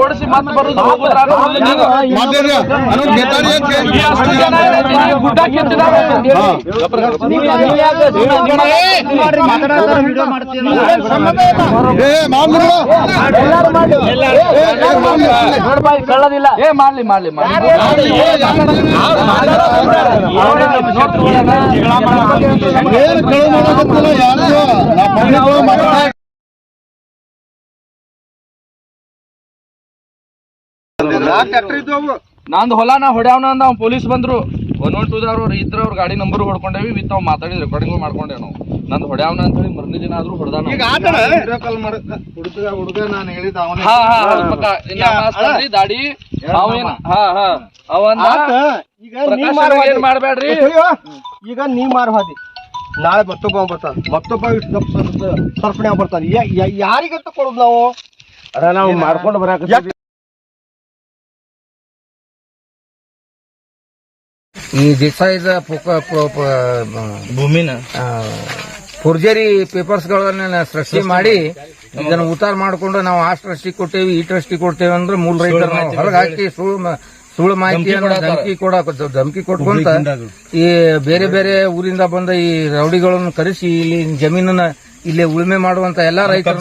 ಓಡಿಸಿ ಮತ್ತೆ ಬರುದು ಗುಡ್ಡ ಕಿತ್ತಿದಾವೆ ಕಳ್ಳದಿಲ್ಲ ಏ ಮಾಡ್ಲಿ ಮಾಡ್ಲಿ ಮಾಡ್ಲಿ ನಂದು ಹೊಲ ನಾ ಹೊಡ್ಯಾವನ ಅಂದ ಅವ್ನು ಪೊಲೀಸ್ ಬಂದ್ರು. ಒನ್ ಒನ್ ಟೂ ಅವ್ರು ಇದ್ರ ಅವ್ರ ಗಾಡಿ ನಂಬರ್ ಹೊಡ್ಕೊಂಡೇವಿ ವಿತ್ ಅವ್ನು ಮಾತಾಡಿದ್ ರೆಕಾರ್ಡಿಂಗ್ ಮಾಡ್ಕೊಂಡೇವ್ ನಾವು. ನಂದು ಹೊಡ್ಯಾವನ ಅಂತ ಹೇಳಿ ಮರನೇ ದಿನ ಆದ್ರೂ ಹೊಡೆದಾನ ಹುಡುಗ ಹುಡುಗ ನಾನು ಹೇಳಿದ ಅವನ. ದಾಡಿ ಅವ ಏನ ಹಾ ಹಾ. ಅವಂದ ಈಗ ಏನ್ ಮಾಡ್ಬೇಡ್ರಿ ಈಗ ನೀ ಮಾರ್ವಾದಿ. ನಾಳೆ ಮತ್ತೊಬ್ಬ ಬರ್ತಾನ ಮತ್ತೊಬ್ಬ ಸರ್ಪಣೆ ಬರ್ತಾನೆ. ಯಾರಿಗಂತ ಕೊಡೋದು ನಾವು? ಅದ ನಾವು ಮಾಡ್ಕೊಂಡು ಬರಾಕ ಈ ದೇಸಾಯಿದ ಭೂಮಿನ? ಫೋರ್ಜರಿ ಪೇಪರ್ಸ್ ಗಳನ್ನ ಸೃಷ್ಟಿ ಮಾಡಿ ಇದನ್ನ ಉತ್ತಾರ ಮಾಡಿಕೊಂಡು ನಾವು ಆ ಟ್ರಸ್ಟಿ ಕೊಟ್ಟೇವಿ ಈ ಟ್ರಸ್ಟಿ ಕೊಡ್ತೇವೆ ಅಂದ್ರೆ ಮೂಲ ರೈತರು ನಾವು ಹೊರಗೆ ಹಾಕಿ ಸುಳ್ಳು ಮಾಹಿತಿ ಸುಳ್ಳು ಮಾಹಿತಿಯನ್ನು ಧಮಕಿ ಕೊಡಕ ಧಮಕಿ ಕೊಟ್ಕೊಂತ ಈ ಬೇರೆ ಬೇರೆ ಊರಿಂದ ಬಂದ ಈ ರೌಡಿಗಳನ್ನು ಕರೆಸಿ ಇಲ್ಲಿ ಜಮೀನನ್ನ ಇಲ್ಲಿ ಉಳುಮೆ ಮಾಡುವಂತ ಎಲ್ಲಾ ರೈತರು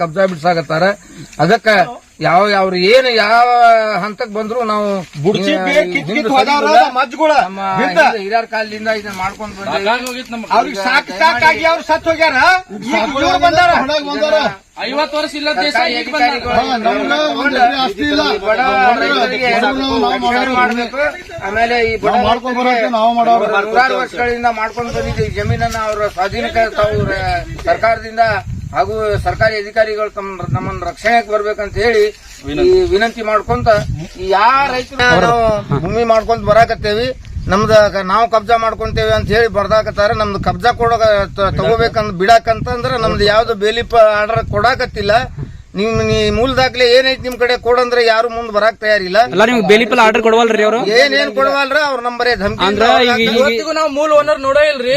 ಕಬ್ಜಾ ಬಿಡ್ಸಾಕತ್ತಾರ. ಅದಕ್ಕ ಯಾವ ಯಾವ ಏನು ಯಾವ ಹಂತಕ್ ಬಂದ್ರು ನಾವು ಹಿರಿಯರ ಕಾಲದಿಂದ ಇದನ್ನ ಮಾಡ್ಕೊಂಡು ಬಂದೇವಿ. ಅವ್ರಿಗೆ ಸಾಕ್ ಸಾಕಾಗಿ ಅವ್ರು ಸತ್ ಹೋಗ್ಯಾರ. ಬಂದಾರ. ಬಂದಾರ ಐವತ್ತು ವರ್ಷ ಇಲ್ಲ ದೇಶ ಈಗ. ಆಮೇಲೆ ಈ ನೂರಾರು ವರ್ಷಗಳಿಂದ ಮಾಡ್ಕೊಂಡು ಬಂದಿದ್ದ ಈ ಜಮೀನನ್ನ ಅವರ ಸ್ವಾಧೀನಕ್ಕೆ ತಾವು ಸರ್ಕಾರದಿಂದ ಹಾಗೂ ಸರ್ಕಾರಿ ಅಧಿಕಾರಿಗಳು ತಮ್ಮ ನಮ್ಮನ್ನ ರಕ್ಷಣೆಗೆ ಬರ್ಬೇಕಂತ ಹೇಳಿ ಈ ವಿನಂತಿ ಮಾಡ್ಕೊಂತ ಈ ಯಾವ ರೈತರು ನಾವು ಭೂಮಿ ಮಾಡ್ಕೊಂತ ಬರಾಕತ್ತೇವಿ. ನಮ್ದ ನಾವು ಕಬ್ಜಾ ಮಾಡ್ಕೊಂತೇವೆ ಅಂತ ಹೇಳಿ ಬರ್ದಾಕತ್ತಾರ. ನಮ್ದು ಕಬ್ಜಾ ಕೊಡ ತಗೋಬೇಕಂತ ಬಿಡಾಕಂತಂದ್ರ ನಮ್ದು ಯಾವ್ದು ಬೇಲಿ ಆರ್ಡರ್ ಕೊಡಾಕತ್ತಿಲ್ಲ. ನಿಮ್ ನೀ ಮೂಲ ದಾಖಲೆ ಏನೈತಿ ನಿಮ್ ಕಡೆ ಕೊಡಂದ್ರೆ ಯಾರು ಮುಂದ್ ಬರಾಕ್ ತಯಾರಿಲ್ಲ. ಅಲ್ಲ ನಿಮ್ಗೆ ಬೇಲಿಪಲ್ ಆರ್ಡರ್ ಕೊಡವಲ್ರಿ ಅವರು? ಏನೇನ್ ಕೊಡವಲ್ರ ಅವ್ರ ನಂಬರೇ ಧಮಕಿ ಅಂದ್ರ ಈಗ ಈಗ ಇವತ್ತಿಗೂ ನಾವು ಮೂಲ ಓನರ್ ನೋಡೋ ಇಲ್ರಿ.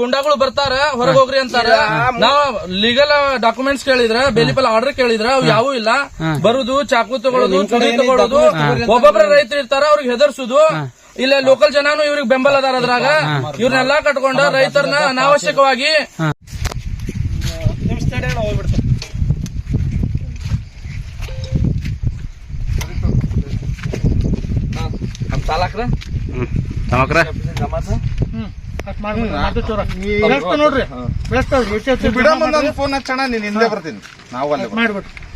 ಗುಂಡಾಗಳು ಬರ್ತಾರ ಹೊರಗ್ ಹೋಗ್ರಿ ಅಂತಾರ ನಾವ್ ಲೀಗಲ್ ಡಾಕ್ಯುಮೆಂಟ್ಸ್ ಕೇಳಿದ್ರ ಬೇಲಿಪಲ್ ಆರ್ಡರ್ ಕೇಳಿದ್ರ ಅವ್ ಯಾವೂ ಇಲ್ಲ. ಬರುದು ಚಾಕು ತಗೊಳ್ಳೋದು ಚುಡಿ ತಗೊಳ್ಳೋದು ಒಬ್ಬೊಬ್ರ ರೈತರು ಇರ್ತಾರ ಅವ್ರಿಗೆ ಹೆದರ್ಸುದು. ಇಲ್ಲ ಲೋಕಲ್ ಜನಾನು ಇವ್ರಿಗೆ ಬೆಂಬಲ ಅದಾರ ಅದ್ರಾಗ. ಇವ್ರನ್ನೆಲ್ಲಾ ಕಟ್ಕೊಂಡು ರೈತರನ್ನ ಅನಾವಶ್ಯಕವಾಗಿ ನೋಡ್ರಿ. ಫೋನ್ ಹಚ್ಚಣ ನೀನ್ ಹಿಂದೆ ಬರ್ತೀನಿ. ನಾವು ಅಲ್ಲಿ ಬರ್ತೀವಿ.